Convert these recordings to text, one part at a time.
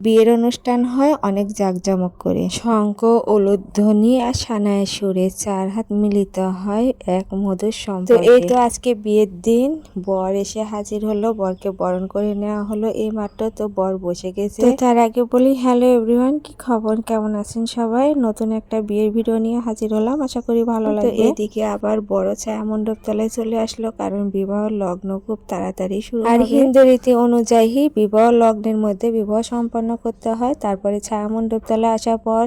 বিয়ের অনুষ্ঠান হয় অনেক জাঁকজমক করে। শঙ্খ উলুধ্বনি আর সানায় সুরে চার হাত মিলিত হয় এক মধুর সম্পর্ক। এই তো আজকে বিয়ের দিন। বর এসে হাজির হলো বরকে বরণ করে নেওয়া হলো এই মাত্র। তো বর বসে গেছে। তার আগে বলি হ্যালো এভরিওয়ান কি খবর? কেমন আছেন সবাই? নতুন একটা বিয়ের ভিডিও নিয়ে হাজির হলাম। আশা করি ভালো লাগবে। এদিকে আবার বড় ছায়া মণ্ডপ তলায় চলে আসলো কারণ বিবাহ লগ্ন খুব তাড়াতাড়ি শুরু আর হিন্দু রীতি অনুযায়ী বিবাহ লগ্নের মধ্যে বিবাহ সম্পন্ন করতে হয়। তারপরে ছায়া মণ্ডপ তলায় আসার পর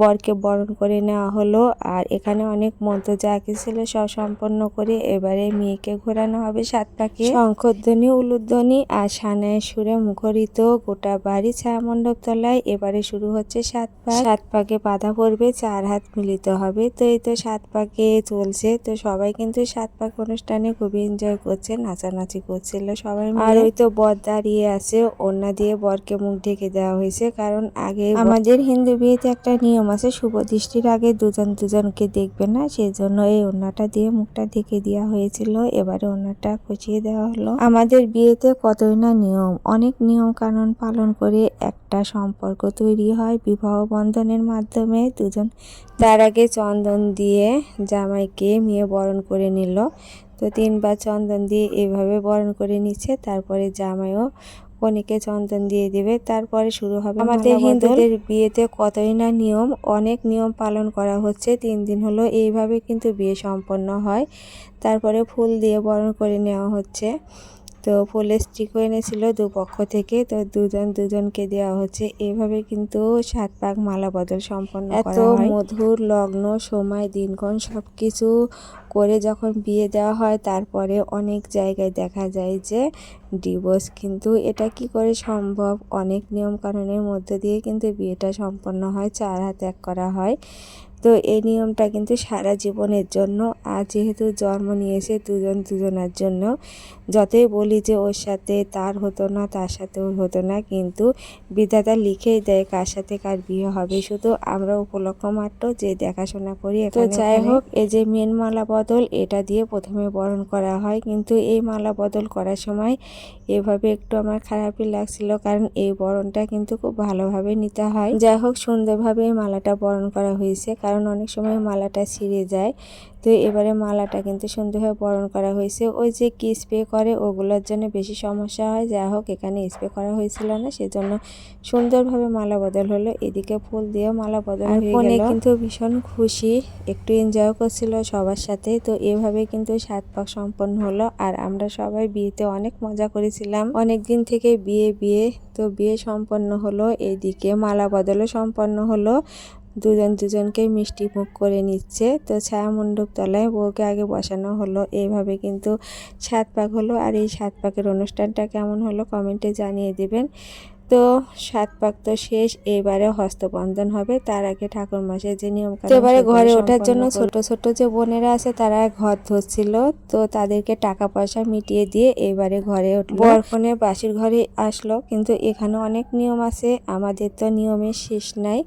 বরকে বরণ করে নেওয়া হলো। আর এখানে অনেক মন্ত্র যা ছিল সব সম্পন্ন করে এবারে মেয়েকে ঘোরানো হবে সাত পাকে শঙ্খধ্বনি, উলুধ্বনি আর সানায় সুরে মুখরিত গোটা বাড়ি ছায়া মণ্ডপ তলায় এবারে শুরু হচ্ছে সাত পাক। সাত পাকে বাধা পড়বে, চার হাত মিলিত হবে। তো এই তো সাত পাকে চলছে। তো সবাই কিন্তু সাত পাক অনুষ্ঠানে খুবই এনজয় করছে, নাচানাচি করছিল সবাই আর ওই তো বর দাঁড়িয়ে আছে, ওড়না দিয়ে বরকে মুখ ঢেকে দেওয়া হয়েছে। কারণ আগে আমাদের হিন্দু বিয়েতে একটা নিয়ম আছে শুভ দৃষ্টির আগে দুজন দুজনকে দেখবে না সেই জন্য এই ওড়নাটা দিয়ে মুখটা ঢেকে দেওয়া হয়েছিল। এবারে ওড়নাটা খুঁচিয়ে দেওয়া হলো। আমাদের বিয়েতে কতই না নিয়ম। অনেক নিয়ম কানুন পালন করে একটা সম্পর্ক তৈরি হয় বিবাহ বন্ধনের মাধ্যমে। দুজন তার আগে চন্দন দিয়ে জামাইকে মেয়ে বরণ করে নিল। তো তিনবার চন্দন দিয়ে এভাবে বরণ করে নিচ্ছে, তারপরে জামাইও কনেকে চন্দন দিয়ে দেবে তারপরে শুরু হবে আমাদের হিন্দুদের বিয়েতে কতই না নিয়ম অনেক নিয়ম পালন করা হচ্ছে। তিন দিন হলো এইভাবে কিন্তু বিয়ে সম্পন্ন হয়। তারপরে ফুল দিয়ে বরণ করে নেওয়া হচ্ছে। তো ফুলের স্টিক এনেছিল দুপক্ষ থেকে। তো দুজন দুজনকে দেওয়া হচ্ছে। এভাবে কিন্তু সাত পাক মালা বদল সম্পন্ন এত মধুর লগ্ন সময় দিনক্ষণ সব কিছু করে যখন বিয়ে দেওয়া হয় তারপরে অনেক জায়গায় দেখা যায় যে ডিভোর্স। কিন্তু এটা কি করে সম্ভব? অনেক নিয়ম কানুনের মধ্যে দিয়ে কিন্তু বিয়েটা সম্পন্ন হয় চার হাত এক করা হয়। তো এই নিয়মটা কিন্তু সারা জীবনের জন্য আর যেহেতু জন্ম নিয়েছে দুজন দুজনের জন্য যতই বলি যে ওর সাথে তার হতো না তার সাথে ওর হতো না কিন্তু বিধাতা লিখেই দেয় কার সাথে কার বিয়ে হবে। শুধু আমরা উপলক্ষ মাত্র যে দেখাশোনা করি তো যাই হোক এই যে মেন মালা বদল এটা দিয়ে প্রথমে বরণ করা হয়। কিন্তু এই মালা বদল করার সময় এভাবে একটু আমার খারাপই লাগছিল কারণ এই বরণটা কিন্তু খুব ভালোভাবে নিতে হয়। যাই হোক সুন্দরভাবে এই মালাটা বরণ করা হয়েছে কারণ অনেক সময় মালাটা ছিঁড়ে যায়। তো এবারে মালাটা কিন্তু সুন্দরভাবে বরণ করা হয়েছে। ওই যে কি স্প্রে করে ওগুলোর জন্য বেশি সমস্যা হয়। যাই হোক এখানে স্প্রে করা হয়েছিল না। সেজন্য সুন্দরভাবে মালা বদল হলো। এদিকে ফুল দিয়ে মালা বদল হয়ে গেল। কিন্তু ভীষণ খুশি। একটু এনজয় করছিল সবার সাথে। তো এভাবে কিন্তু সাত পাক সম্পন্ন হলো। আর আমরা সবাই বিয়েতে অনেক মজা করেছিলাম। অনেক দিন থেকে বিয়ে বিয়ে তো বিয়ে সম্পন্ন হলো। এদিকে মালা বদলও সম্পন্ন হলো। দুজন দুজনকে মিষ্টি মুখ করে নিচ্ছে। তো ছায়া মণ্ডপ তলায় বউকে আগে বসানো হলো। এইভাবে কিন্তু সাত পাক হলো। আর এই সাত পাকের অনুষ্ঠানটা কেমন হলো কমেন্টে জানিয়ে দেবেন। তো সাত পাক তো শেষ এবারে হস্তবন্ধন হবে। তার আগে ঠাকুর মাসের যে নিয়ম এবারে ঘরে ওঠার জন্য ছোট ছোট যে বোনেরা আছে তারা ঘর ধরছিল। তো তাদেরকে টাকা পয়সা মিটিয়ে দিয়ে এবারে ঘরে উঠল। বরফনে বাসির ঘরে আসলো। কিন্তু এখানে অনেক নিয়ম আছে। আমাদের তো নিয়মের শেষ নাই।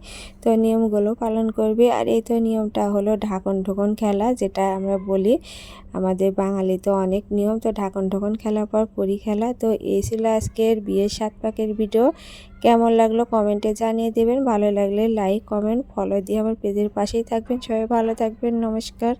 তো নিয়মগুলো পালন করবে। আর এই তো নিয়মটা হলো ঢাকন ঢোকন খেলা যেটা আমরা বলি। আমাদের বাঙালি তো অনেক নিয়ম। তো ঢাকন ঢোকন খেলার পর পরি খেলা। তো এই ছিল আজকের বিয়ের সাত পাকের ভিডিও। কেমন লাগল কমেন্টে জানিয়ে দেবেন। ভালো লাগলে লাইক, কমেন্ট, ফলো দিয়ে আমার পেজের পাশেই থাকবেন। সবাই ভালো থাকবেন। নমস্কার।